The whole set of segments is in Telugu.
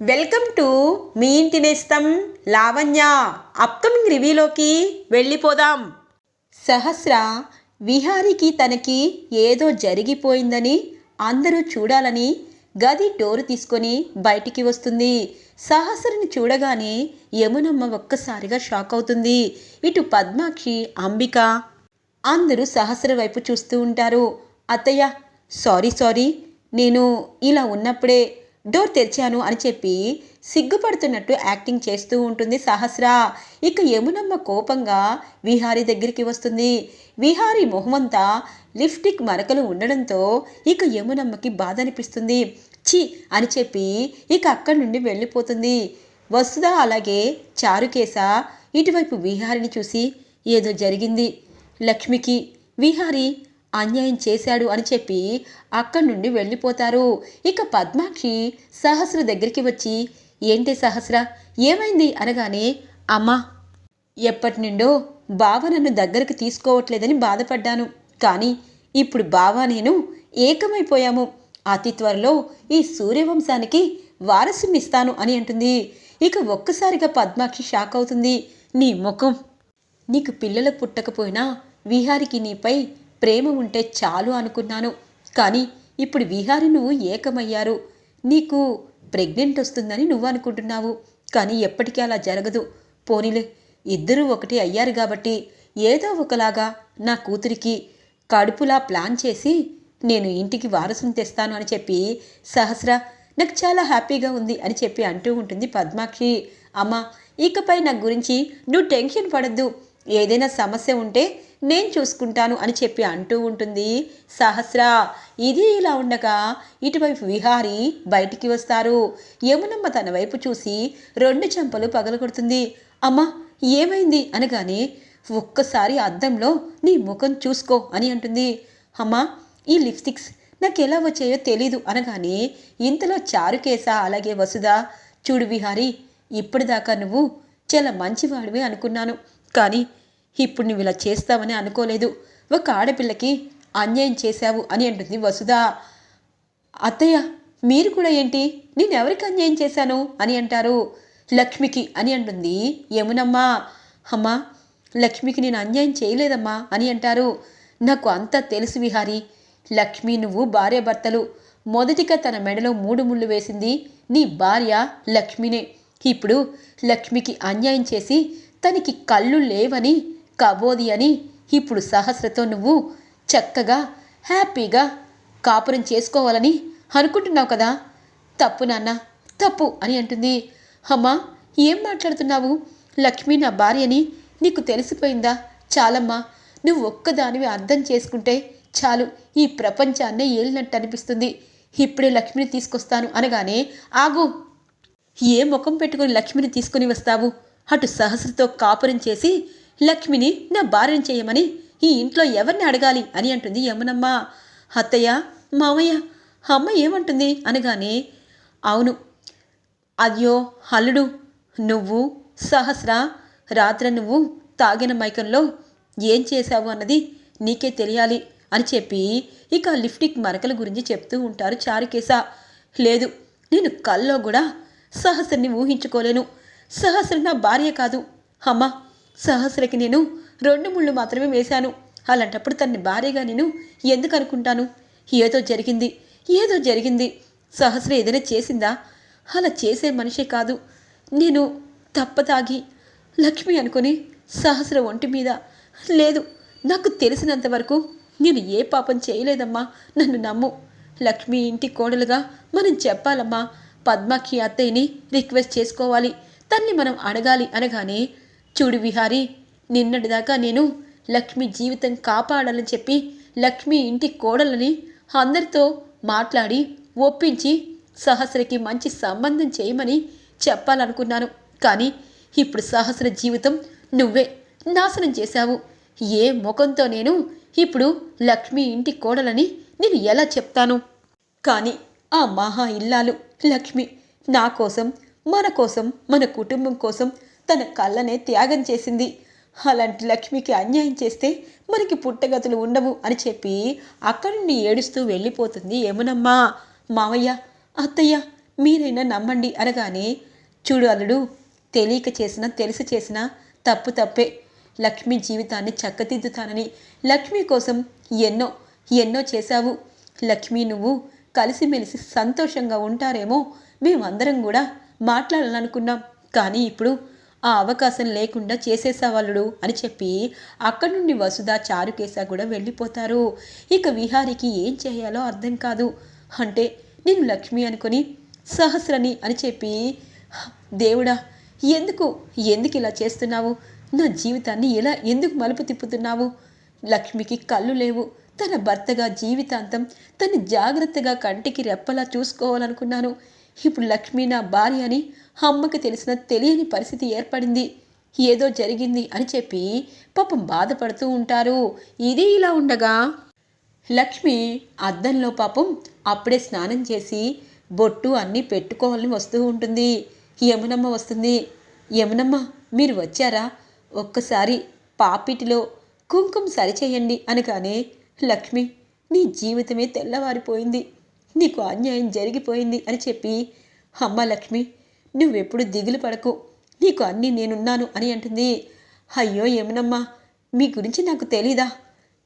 వెల్కమ్ టు మీ ఇంటి నేస్తం లావణ్య. అప్కమింగ్ రివ్యూలోకి వెళ్ళిపోదాం. సహస్ర విహారికి తనకి ఏదో జరిగిపోయిందని అందరూ చూడాలని గది డోరు తీసుకొని బయటికి వస్తుంది. సహస్రని చూడగానే యమునమ్మ ఒక్కసారిగా షాక్ అవుతుంది. ఇటు పద్మాక్షి అంబిక అందరూ సహస్ర వైపు చూస్తూ ఉంటారు. అత్తయ్య సారీ సారీ నేను ఇలా ఉన్నప్పుడే డోర్ తెరిచాను అని చెప్పి సిగ్గుపడుతున్నట్టు యాక్టింగ్ చేస్తూ ఉంటుంది సహస్ర. ఇక యమునమ్మ కోపంగా విహారి దగ్గరికి వస్తుంది. విహారి మొహమంతా లిప్స్టిక్ మరకలు ఉండడంతో ఇక యమునమ్మకి బాధ అనిపిస్తుంది చి అని చెప్పి ఇక అక్కడి నుండి వెళ్ళిపోతుంది. వసుధ అలాగే చారుకేశ ఇటువైపు విహారిని చూసి ఏదో జరిగింది. లక్ష్మికి విహారి అన్యాయం చేశాడు అని చెప్పి అక్కడి నుండి వెళ్ళిపోతారు. ఇక పద్మాక్షి సహస్ర దగ్గరికి వచ్చి ఏంటి సహస్ర? ఏమైంది? అనగానే అమ్మా ఎప్పటి నుండో బావ నన్ను దగ్గరకు తీసుకోవట్లేదని బాధపడ్డాను. కానీ ఇప్పుడు బావ నేను ఏకమైపోయాము. అతి త్వరలో ఈ సూర్యవంశానికి వారసునిస్తాను అని అంటుంది. ఇక ఒక్కసారిగా పద్మాక్షి షాక్ అవుతుంది. నీ ముఖం నీకు పిల్లలు పుట్టకపోయినా విహారికి నీపై ప్రేమ ఉంటే చాలు అనుకున్నాను. కానీ ఇప్పుడు విహారి నువ్వు ఏకమయ్యారు. నీకు ప్రెగ్నెంట్ వస్తుందని నువ్వు అనుకుంటున్నావు. కానీ ఎప్పటికీ అలా జరగదు. పోనీలే ఇద్దరూ ఒకటి అయ్యారు కాబట్టి ఏదో ఒకలాగా నా కూతురికి కడుపులా ప్లాన్ చేసి నేను ఇంటికి వారసుని తెస్తాను అని చెప్పి సహస్ర నాకు చాలా హ్యాపీగా ఉంది అని చెప్పి అంటూ ఉంటుంది పద్మాక్షి. అమ్మ ఇకపై నా గురించి నువ్వు టెన్షన్ పడద్దు. ఏదైనా సమస్య ఉంటే నేను చూసుకుంటాను అని చెప్పి అంటూ ఉంటుంది. సహస్ర ఇది ఇలా ఉండగా ఇటువైపు విహారి బయటికి వస్తారు. యమునమ్మ తన వైపు చూసి రెండు చెంపలు పగలగొడుతుంది అమ్మా ఏమైంది? అనగానే ఒక్కసారి అద్దంలో నీ ముఖం చూసుకో అని అంటుంది. అమ్మా ఈ లిప్స్టిక్స్ నాకు ఎలా వచ్చాయో తెలీదు అనగానే ఇంతలో చారుకేశ అలాగే వసుధ చూడు విహారి ఇప్పటిదాకా నువ్వు చాలా మంచివాడివి అనుకున్నాను. కానీ ఇప్పుడు నువ్వు ఇలా చేస్తావని అనుకోలేదు. ఒక ఆడపిల్లకి అన్యాయం చేశావు అని అంటుంది వసుధ. అత్తయ్య మీరు కూడా ఏంటి? నేను ఎవరికి అన్యాయం చేశాను? అని అంటారు. లక్ష్మికి అని అంటుంది. యమునమ్మా అమ్మా లక్ష్మికి నేను అన్యాయం చేయలేదమ్మా అని అంటారు. నాకు అంతా తెలుసు విహారీ. లక్ష్మి నువ్వు భార్యాభర్తలు. మొదటిగా తన మెడలో మూడు ముళ్ళు వేసింది నీ భార్య లక్ష్మినే. ఇప్పుడు లక్ష్మికి అన్యాయం చేసి తనకి కళ్ళు లేవని కాబోది అని ఇప్పుడు సహస్రతో నువ్వు చక్కగా హ్యాపీగా కాపురం చేసుకోవాలని అనుకుంటున్నావు కదా? తప్పు నాన్న తప్పు అని అంటుంది. అమ్మా ఏం మాట్లాడుతున్నావు? లక్ష్మి నా భార్యని నీకు తెలిసిపోయిందా? చాలమ్మా నువ్వు ఒక్కదానివి అర్థం చేసుకుంటే చాలు ఈ ప్రపంచాన్నే ఏలినట్టు అనిపిస్తుంది. ఇప్పుడే లక్ష్మిని తీసుకొస్తాను అనగానే ఆగు. ఏ ముఖం పెట్టుకుని లక్ష్మిని తీసుకుని వస్తావు? అటు సహస్రతో కాపురం చేసి లక్ష్మిని నా భార్యను చేయమని ఈ ఇంట్లో ఎవరిని అడగాలి అని అంటుంది యమునమ్మ. అత్తయ్య మామయ్య అమ్మ ఏమంటుంది అనగానే అవును అయ్యో హల్లుడు నువ్వు సహస్ర రాత్రి నువ్వు తాగిన మైకంలో ఏం చేశావు అన్నది నీకే తెలియాలి అని చెప్పి ఇక లిఫ్టిక్ మరకల గురించి చెప్తూ ఉంటారు చారుకేశ. లేదు నేను కల్లో కూడా సహస్రని ఊహించుకోలేను. సహస్ర నా భార్య కాదు. అమ్మా సహస్రకి నేను రెండు ముళ్ళు మాత్రమే వేశాను అలాంటప్పుడు తన్ని భార్యగా నేను ఎందుకు అనుకుంటాను? ఏదో జరిగింది ఏదో జరిగింది. సహస్ర ఏదైనా చేసిందా? అలా చేసే మనిషే కాదు. నేను తప్పతాగి లక్ష్మి అనుకుని సహస్ర ఒంటి మీద లేదు. నాకు తెలిసినంత వరకు నేను ఏ పాపం చేయలేదమ్మా. నన్ను నమ్ము. లక్ష్మి ఇంటి కోడలుగా మనం చెప్పాలమ్మా. పద్మాక్షి అత్తయ్యని రిక్వెస్ట్ చేసుకోవాలి. తన్ని మనం అడగాలి అనగానే చూడు విహారి నిన్నటిదాకా నేను లక్ష్మి జీవితం కాపాడాలని చెప్పి లక్ష్మి ఇంటి కోడలని అందరితో మాట్లాడి ఒప్పించి సహస్రకి మంచి సంబంధం చేయమని చెప్పాలనుకున్నాను. కానీ ఇప్పుడు సహస్ర జీవితం నువ్వే నాశనం చేశావు. ఏ ముఖంతో నేను ఇప్పుడు లక్ష్మి ఇంటి కోడలని నేను ఎలా చెప్తాను? కానీ ఆ మహా ఇల్లాలు లక్ష్మి నా కోసం మన కోసం మన కుటుంబం కోసం తన కళ్ళనే త్యాగం చేసింది. అలాంటి లక్ష్మికి అన్యాయం చేస్తే మనకి పుట్టగతులు ఉండవు అని చెప్పి అక్కడి నుండి ఏడుస్తూ వెళ్ళిపోతుంది ఏమునమ్మా మావయ్య అత్తయ్య మీరైనా నమ్మండి అనగానే చూడు అల్లుడు తెలియక చేసినా తెలిసి చేసినా తప్పు తప్పే. లక్ష్మి జీవితాన్ని చక్కదిద్దుతానని లక్ష్మి కోసం ఎన్నో ఎన్నో చేశావు. లక్ష్మి నువ్వు కలిసిమెలిసి సంతోషంగా ఉంటారేమో. మేమందరం కూడా మాట్లాడాలనుకున్నాం. కానీ ఇప్పుడు ఆ అవకాశం లేకుండా చేసేసావాళ్ళుడు అని చెప్పి అక్కడి నుండి వసుధ చారుకేశ కూడా వెళ్ళిపోతారు. ఇక విహారికి ఏం చేయాలో అర్థం కాదు. అంటే నేను లక్ష్మి అనుకొని సహస్రని అని చెప్పి దేవుడా ఎందుకు ఎందుకు ఇలా చేస్తున్నావు? నా జీవితాన్ని ఇలా ఎందుకు మలుపు తిప్పుతున్నావు? లక్ష్మికి కళ్ళు లేవు. తన భర్తగా జీవితాంతం తను జాగ్రత్తగా కంటికి రెప్పలా చూసుకోవాలనుకున్నాను. ఇప్పుడు లక్ష్మి నా భార్య అని అమ్మకి తెలిసిన తెలియని పరిస్థితి ఏర్పడింది. ఏదో జరిగింది అని చెప్పి పాపం బాధపడుతూ ఉంటారు. ఇది ఇలా ఉండగా లక్ష్మి అద్దంలో పాపం అప్పుడే స్నానం చేసి బొట్టు అన్నీ పెట్టుకోవాలని వస్తూ ఉంటుంది. యమునమ్మ వస్తుంది. యమునమ్మ మీరు వచ్చారా? ఒక్కసారి పాపిటిలో కుంకుమ సరిచేయండి అనగానే లక్ష్మి నీ జీవితమే తెల్లవారిపోయింది. నీకు అన్యాయం జరిగిపోయింది అని చెప్పి అమ్మ లక్ష్మి నువ్వెప్పుడు దిగులు పడకు. నీకు అన్నీ నేనున్నాను అని అంటుంది. అయ్యో ఏమనమ్మా మీ గురించి నాకు తెలీదా?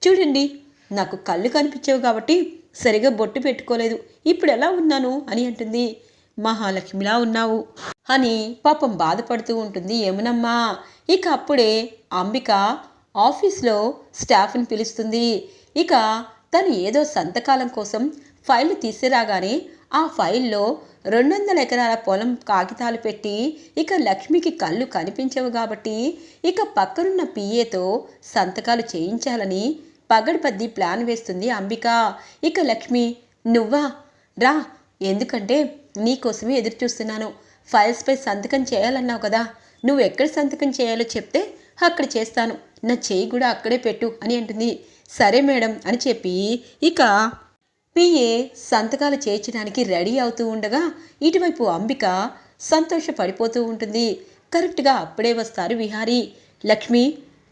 చూడండి నాకు కళ్ళు కనిపించవు కాబట్టి సరిగా బొట్టు పెట్టుకోలేదు. ఇప్పుడు ఎలా ఉన్నాను? అని అంటుంది. మహాలక్ష్మిలా ఉన్నావు అని పాపం బాధపడుతూ ఉంటుంది. ఏమనమ్మా ఇక అప్పుడే అంబిక ఆఫీస్లో స్టాఫ్ని పిలుస్తుంది. ఇక తను ఏదో సంతకాలం కోసం ఫైల్ తీసిరాగానే ఆ ఫైల్లో రెండు వందల ఎకరాల పొలం కాగితాలు పెట్టి ఇక లక్ష్మికి కళ్ళు కనిపించవు కాబట్టి ఇక పక్కనున్న పిఏతో సంతకాలు చేయించాలని పగడిపద్ది ప్లాన్ వేస్తుంది అంబిక. ఇక లక్ష్మి నువ్వా? రా. ఎందుకంటే నీకోసమే ఎదురు చూస్తున్నాను ఫైల్స్పై సంతకం చేయాలన్నావు కదా. నువ్వు ఎక్కడ సంతకం చేయాలో చెప్తే అక్కడ చేస్తాను. నా చేయి కూడా అక్కడే పెట్టు అని అంటుంది. సరే మేడం అని చెప్పి ఇక పిఏ సంతకాలు చేర్చడానికి రెడీ అవుతూ ఉండగా ఇటువైపు అంబిక సంతోషపడిపోతూ ఉంటుంది. కరెక్ట్గా అప్పుడే వస్తారు విహారీ. లక్ష్మి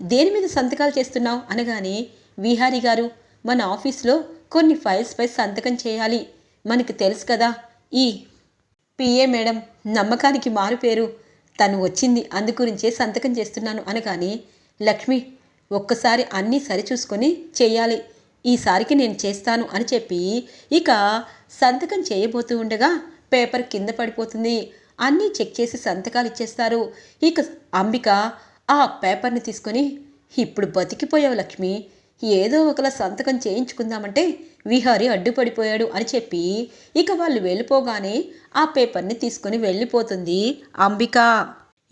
దేని మీద సంతకాలు చేస్తున్నావు? అనగానే విహారీ గారు మన ఆఫీస్లో కొన్ని ఫైల్స్పై సంతకం చేయాలి. మనకు తెలుసు కదా ఈ పిఏ మేడం నమ్మకానికి మారుపేరు తను వచ్చింది అందుగురించే సంతకం చేస్తున్నాను అనగానే లక్ష్మి ఒక్కసారి అన్నీ సరిచూసుకొని చేయాలి. ఈసారికి నేను చేస్తాను అని చెప్పి ఇక సంతకం చేయబోతూ ఉండగా పేపర్ కింద పడిపోతుంది. అన్నీ చెక్ చేసి సంతకాలు ఇచ్చేస్తారు. ఇక అంబిక ఆ పేపర్ని తీసుకొని ఇప్పుడు బతికిపోయావు లక్ష్మి. ఏదో ఒకలా సంతకం చేయించుకుందామంటే విహారి అడ్డుపడిపోయాడు అని చెప్పి ఇక వాళ్ళు వెళ్ళిపోగానే ఆ పేపర్ని తీసుకొని వెళ్ళిపోతుంది అంబిక.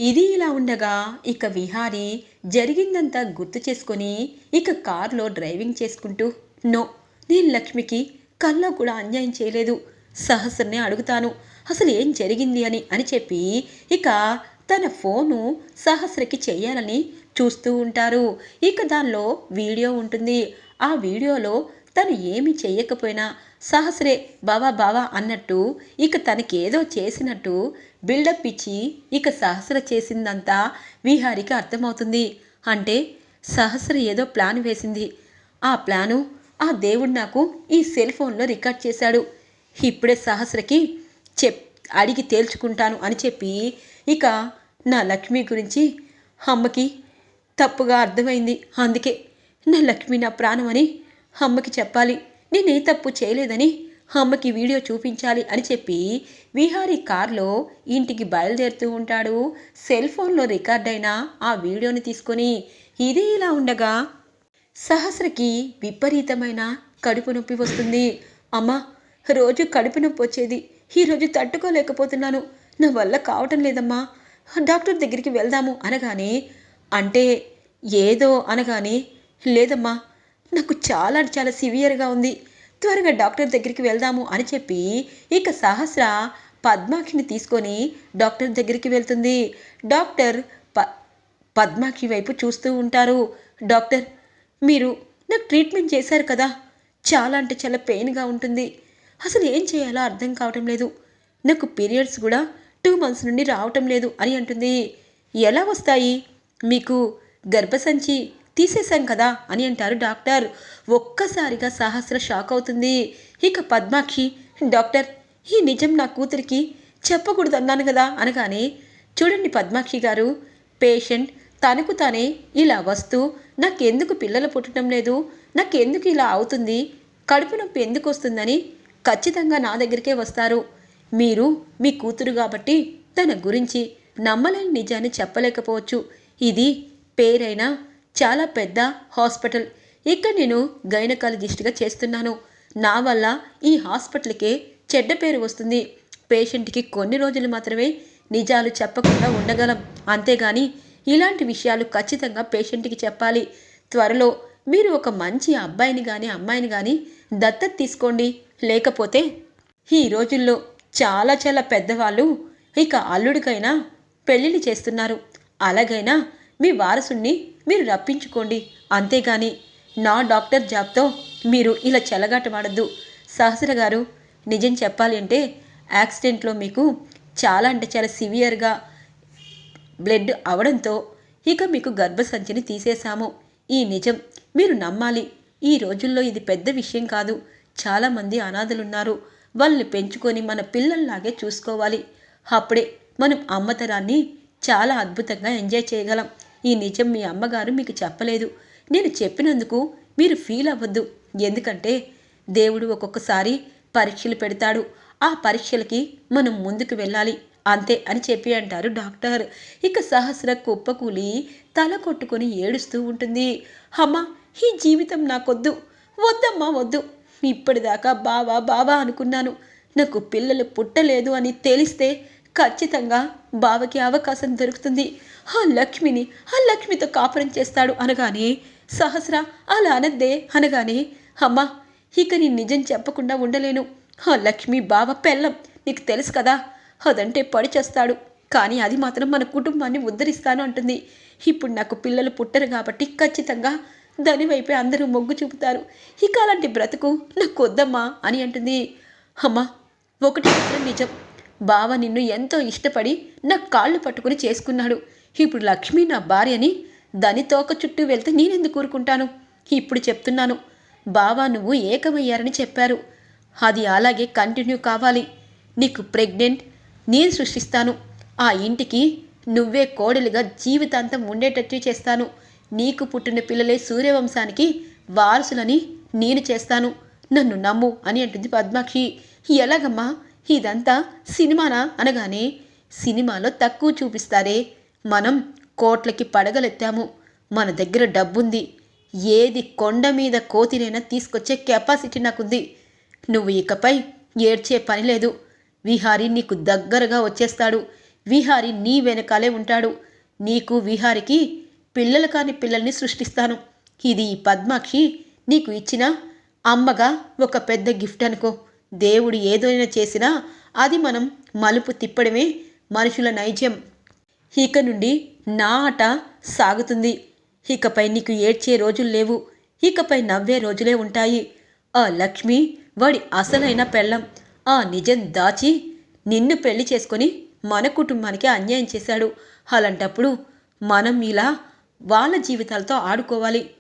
ఇది ఇలా ఉండగా ఇక విహారి జరిగిందంతా గుర్తు చేసుకొని ఇక కారులో డ్రైవింగ్ చేసుకుంటూ నో నేను లక్ష్మికి కల్లో కూడా అన్యాయం చేయలేదు. సహస్రనే అడుగుతాను. అసలు ఏం జరిగింది అని అని చెప్పి ఇక తన ఫోను సహస్రకి చేయాలని చూస్తూ ఉంటారు. ఇక దానిలో వీడియో ఉంటుంది. ఆ వీడియోలో తను ఏమి చేయకపోయినా సహస్రే బావా బావా అన్నట్టు ఇక తనకేదో చేసినట్టు బిల్డప్ ఇచ్చి ఇక సహస్ర చేసిందంతా విహారికి అర్థమవుతుంది. అంటే సహస్ర ఏదో ప్లాన్ వేసింది. ఆ ప్లాను ఆ దేవుడు నాకు ఈ సెల్ ఫోన్లో రికార్డ్ చేశాడు. ఇప్పుడే సహస్రకి చెప్ అడిగి తేల్చుకుంటాను అని చెప్పి ఇక నా లక్ష్మి గురించి అమ్మకి తప్పుగా అర్థమైంది. అందుకే నా లక్ష్మి నా ప్రాణం అని అమ్మకి చెప్పాలి. నేనే తప్పు చేయలేదని అమ్మకి వీడియో చూపించాలి అని చెప్పి విహారీ కార్లో ఇంటికి బయలుదేరుతూ ఉంటాడు. సెల్ ఫోన్లో రికార్డ్ అయిన ఆ వీడియోని తీసుకొని ఇది ఇలా ఉండగా సహస్రకి విపరీతమైన కడుపు నొప్పి వస్తుంది. అమ్మా రోజు కడుపు నొప్పి వచ్చేది. ఈరోజు తట్టుకోలేకపోతున్నాను. నా వల్ల కావటం లేదమ్మా. డాక్టర్ దగ్గరికి వెళ్దాము అనగానే అంటే ఏదో అనగానే లేదమ్మా నాకు చాలా చాలా సివియర్గా ఉంది. త్వరగా డాక్టర్ దగ్గరికి వెళ్దాము అని చెప్పి ఇక సహస్ర పద్మాక్షిని తీసుకొని డాక్టర్ దగ్గరికి వెళ్తుంది. డాక్టర్ ప పద్మాక్షి వైపు చూస్తూ ఉంటారు. డాక్టర్ మీరు నాకు ట్రీట్మెంట్ చేశారు కదా. చాలా అంటే చాలా పెయిన్గా ఉంటుంది. అసలు ఏం చేయాలో అర్థం కావటం లేదు. నాకు పీరియడ్స్ కూడా టూ మంత్స్ నుండి రావటం లేదు అని అంటుంది. ఎలా వస్తాయి? మీకు గర్భసంచి తీసేశాం కదా అని అంటారు డాక్టర్. ఒక్కసారిగా సహస్ర షాక్ అవుతుంది. ఇక పద్మాక్షి డాక్టర్ ఈ నిజం నా కూతురికి చెప్పకూడదు అన్నాను కదా అనగానే చూడండి పద్మాక్షి గారు పేషెంట్ తనకు తానే ఇలా వస్తూ నాకెందుకు పిల్లలు పుట్టడం లేదు? నాకెందుకు ఇలా అవుతుంది? కడుపు నొప్పి ఎందుకు వస్తుందని ఖచ్చితంగా నా దగ్గరికే వస్తారు. మీరు మీ కూతురు కాబట్టి తన గురించి నమ్మలేని నిజాన్ని చెప్పలేకపోవచ్చు. ఇది పేరైన చాలా పెద్ద హాస్పిటల్. ఇక్కడ నేను గైనకాలజిస్ట్గా చేస్తున్నాను. నా వల్ల ఈ హాస్పిటల్కే చెడ్డ పేరు వస్తుంది. పేషెంట్కి కొన్ని రోజులు మాత్రమే నిజాలు చెప్పకుండా ఉండగలం. అంతేగాని ఇలాంటి విషయాలు ఖచ్చితంగా పేషెంట్కి చెప్పాలి. త్వరలో మీరు ఒక మంచి అబ్బాయిని కానీ అమ్మాయిని కానీ దత్తత తీసుకోండి. లేకపోతే ఈ రోజుల్లో చాలా చాలా పెద్దవాళ్ళు ఇక అల్లుడికైనా పెళ్ళిళ్ళు చేస్తున్నారు. అలాగైనా మీ వారసుణ్ణి మీరు రప్పించుకోండి. అంతేగాని నా డాక్టర్ జాబ్తో మీరు ఇలా చెలగాటమాడద్దు సహస్ర గారు నిజం చెప్పాలి అంటే యాక్సిడెంట్లో మీకు చాలా అంటే చాలా సివియర్గా బ్లడ్ అవడంతో ఇక మీకు గర్భసంచిని తీసేశాము. ఈ నిజం మీరు నమ్మాలి. ఈ రోజుల్లో ఇది పెద్ద విషయం కాదు. చాలామంది అనాథలున్నారు. వాళ్ళని పెంచుకొని మన పిల్లల్లాగే చూసుకోవాలి. అప్పుడే మనం అమ్మతరాన్ని చాలా అద్భుతంగా ఎంజాయ్ చేయగలం. ఈ నిజం మీ అమ్మగారు మీకు చెప్పలేదు. నేను చెప్పినందుకు మీరు ఫీల్ అవ్వద్దు. ఎందుకంటే దేవుడు ఒక్కొక్కసారి పరీక్షలు పెడతాడు. ఆ పరీక్షలకి మనం ముందుకు వెళ్ళాలి. అంతే అని చెప్పి అంటారు డాక్టర్. ఇక సహస్ర కుప్పకూలి తల కొట్టుకొని ఏడుస్తూ ఉంటుంది. అమ్మా ఈ జీవితం నాకొద్దు. వద్దమ్మా వద్దు. ఇప్పటిదాకా బావా బావా అనుకున్నాను. నాకు పిల్లలు పుట్టలేదు అని తెలిస్తే ఖచ్చితంగా బావకి అవకాశం దొరుకుతుంది. ఆ లక్ష్మిని ఆ లక్ష్మితో కాపురం చేస్తాడు అనగానే సహస్ర అలా అనద్దే అనగానే అమ్మా ఇక నీ నిజం చెప్పకుండా ఉండలేను. ఆ లక్ష్మి బావ పెళ్ళం నీకు తెలుసు కదా. అదంటే పడి చేస్తాడు. కానీ అది మాత్రం మన కుటుంబాన్ని ఉద్ధరిస్తాను అంటుంది. ఇప్పుడు నాకు పిల్లలు పుట్టరు కాబట్టి ఖచ్చితంగా దాని వైపే అందరూ మొగ్గు చూపుతారు. ఇక అలాంటి బ్రతుకు నాకు వద్దమ్మా అని అంటుంది. అమ్మా ఒకటి మాత్రం నిజం. బావ నిన్ను ఎంతో ఇష్టపడి నా కాళ్ళు పట్టుకుని చేసుకున్నాడు. ఇప్పుడు లక్ష్మి నా భార్యని దాని తోక చుట్టూ వెళ్తే నేనెందుకు కూరుకుంటాను ఇప్పుడు చెప్తున్నాను. బావా నువ్వు ఏకమయ్యారని చెప్పారు. అది అలాగే కంటిన్యూ కావాలి. నీకు ప్రెగ్నెంట్ నేను సృష్టిస్తాను. ఆ ఇంటికి నువ్వే కోడలిగా జీవితాంతం ఉండేటట్టు చేస్తాను. నీకు పుట్టిన పిల్లలే సూర్యవంశానికి వారసులని నేను చేస్తాను. నన్ను నమ్ము అని అంటుంది పద్మాక్షి. ఎలాగమ్మా? ఇదంతా సినిమానా? అనగానే సినిమాలో తక్కువ చూపిస్తారే. మనం కోట్లకి పడగలెత్తాము. మన దగ్గర డబ్బుంది. ఏది కొండ మీద కోతినైనా తీసుకొచ్చే కెపాసిటీ నాకుంది. నువ్వు ఇకపై ఏడ్చే పని లేదు. విహారి నీకు దగ్గరగా వచ్చేస్తాడు. విహారి నీ వెనకాలే ఉంటాడు. నీకు విహారికి పిల్లలు కాని పిల్లల్ని సృష్టిస్తాను. ఇది ఈ పద్మాక్షి నీకు ఇచ్చిన అమ్మగా ఒక పెద్ద గిఫ్ట్ అనుకో. దేవుడు ఏదైనా చేసినా అది మనం మలుపు తిప్పడమే మనుషుల నైజం. ఇక నుండి నా ఆట సాగుతుంది. ఇకపై నీకు ఏడ్చే రోజులు లేవు. ఇకపై నవ్వే రోజులే ఉంటాయి. ఆ లక్ష్మి వాడి అసలైన పెళ్ళం. ఆ నిజం దాచి నిన్ను పెళ్ళి చేసుకొని మన కుటుంబానికి అన్యాయం చేశాడు. అలాంటప్పుడు మనం ఇలా వాళ్ళ జీవితాలతో ఆడుకోవాలి.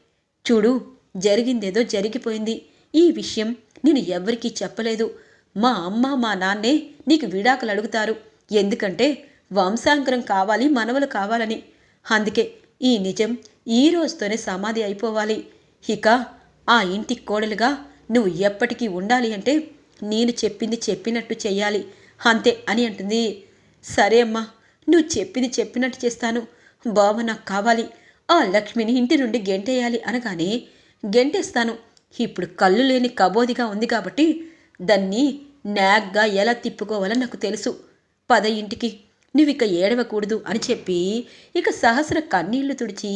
చూడు జరిగిందేదో జరిగిపోయింది. ఈ విషయం నేను ఎవరికీ చెప్పలేదు. మా అమ్మ మా నాన్నే నీకు విడాకులు అడుగుతారు. ఎందుకంటే వంశాంకరం కావాలి మనవలు కావాలని. అందుకే ఈ నిజం ఈ రోజుతోనే సమాధి అయిపోవాలి. ఇక ఆ ఇంటి కోడలుగా నువ్వు ఎప్పటికీ ఉండాలి అంటే నేను చెప్పింది చెప్పినట్టు చెయ్యాలి. అంతే అని అంటుంది. సరే అమ్మా నువ్వు చెప్పింది చెప్పినట్టు చేస్తాను. బావ నాకు కావాలి. ఆ లక్ష్మిని ఇంటి నుండి గెంటేయాలి అనగానే గెంటేస్తాను. ఇప్పుడు కళ్ళు లేని కబోదిగా ఉంది కాబట్టి దాన్ని నాగ్గా ఎలా తిప్పుకోవాలో నాకు తెలుసు. పద ఇంటికి. నువ్వు ఇక ఏడవకూడదు అని చెప్పి ఇక సహస్ర కన్నీళ్ళు తుడిచి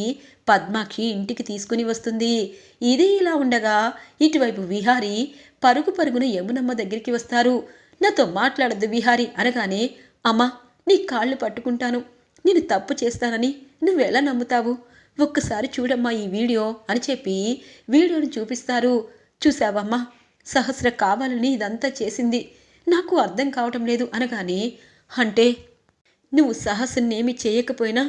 పద్మాక్షి ఇంటికి తీసుకుని వస్తుంది. ఇది ఇలా ఉండగా ఇటువైపు విహారి పరుగు పరుగున యమునమ్మ దగ్గరికి వస్తారు. నాతో మాట్లాడద్దు విహారి అనగానే అమ్మా నీ కాళ్ళు పట్టుకుంటాను. నేను తప్పు చేస్తానని నువ్వెలా నమ్ముతావు? ఒక్కసారి చూడమ్మా ఈ వీడియో అని చెప్పి వీడియోని చూపిస్తారు. చూసావమ్మా సహస్ర కావాలని ఇదంతా చేసింది. నాకు అర్థం కావటం లేదు అనగానే అంటే నువ్వు సహస్రనేమి చేయకపోయినా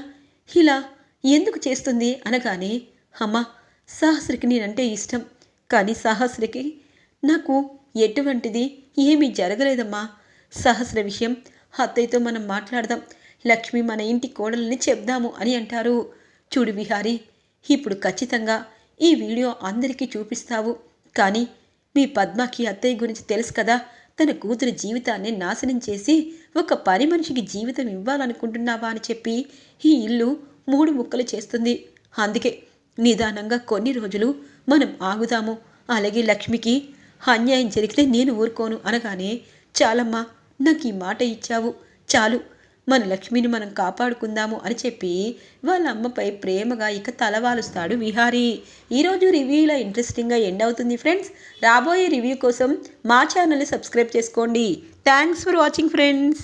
ఇలా ఎందుకు చేస్తుంది అనగానే అమ్మా సహస్రకి నేనంటే ఇష్టం. కానీ సాహస్రికి నాకు ఎటువంటిది ఏమీ జరగలేదమ్మా. సహస్ర విషయం అత్తయ్యతో మనం మాట్లాడదాం. లక్ష్మి మన ఇంటి కోడలని చెప్దాము అని అంటారు. చూడు విహారీ ఇప్పుడు ఖచ్చితంగా ఈ వీడియో అందరికీ చూపిస్తావు. కానీ మీ పద్మకి అత్తయ్య గురించి తెలుసు కదా తన కూతురి జీవితాన్ని నాశనం చేసి ఒక పని మనిషికి జీవితం ఇవ్వాలనుకుంటున్నావా అని చెప్పి ఈ ఇల్లు మూడు ముక్కలు చేస్తుంది. అందుకే నిదానంగా కొన్ని రోజులు మనం ఆగుదాము. అలాగే లక్ష్మికి అన్యాయం జరిగితే నేను ఊరుకోను అనగానే చాలమ్మా నాకు ఈ మాట ఇచ్చావు. చాలు మన లక్ష్మిని మనం కాపాడుకుందాము అని చెప్పి వాళ్ళ అమ్మపై ప్రేమగా ఇక తలవాలుస్తాడు విహారీ. ఈరోజు రివ్యూలో ఇంట్రెస్టింగ్గా ఎండ్ అవుతుంది ఫ్రెండ్స్ రాబోయే రివ్యూ కోసం మా ఛానల్ని సబ్స్క్రైబ్ చేసుకోండి. Thanks for watching friends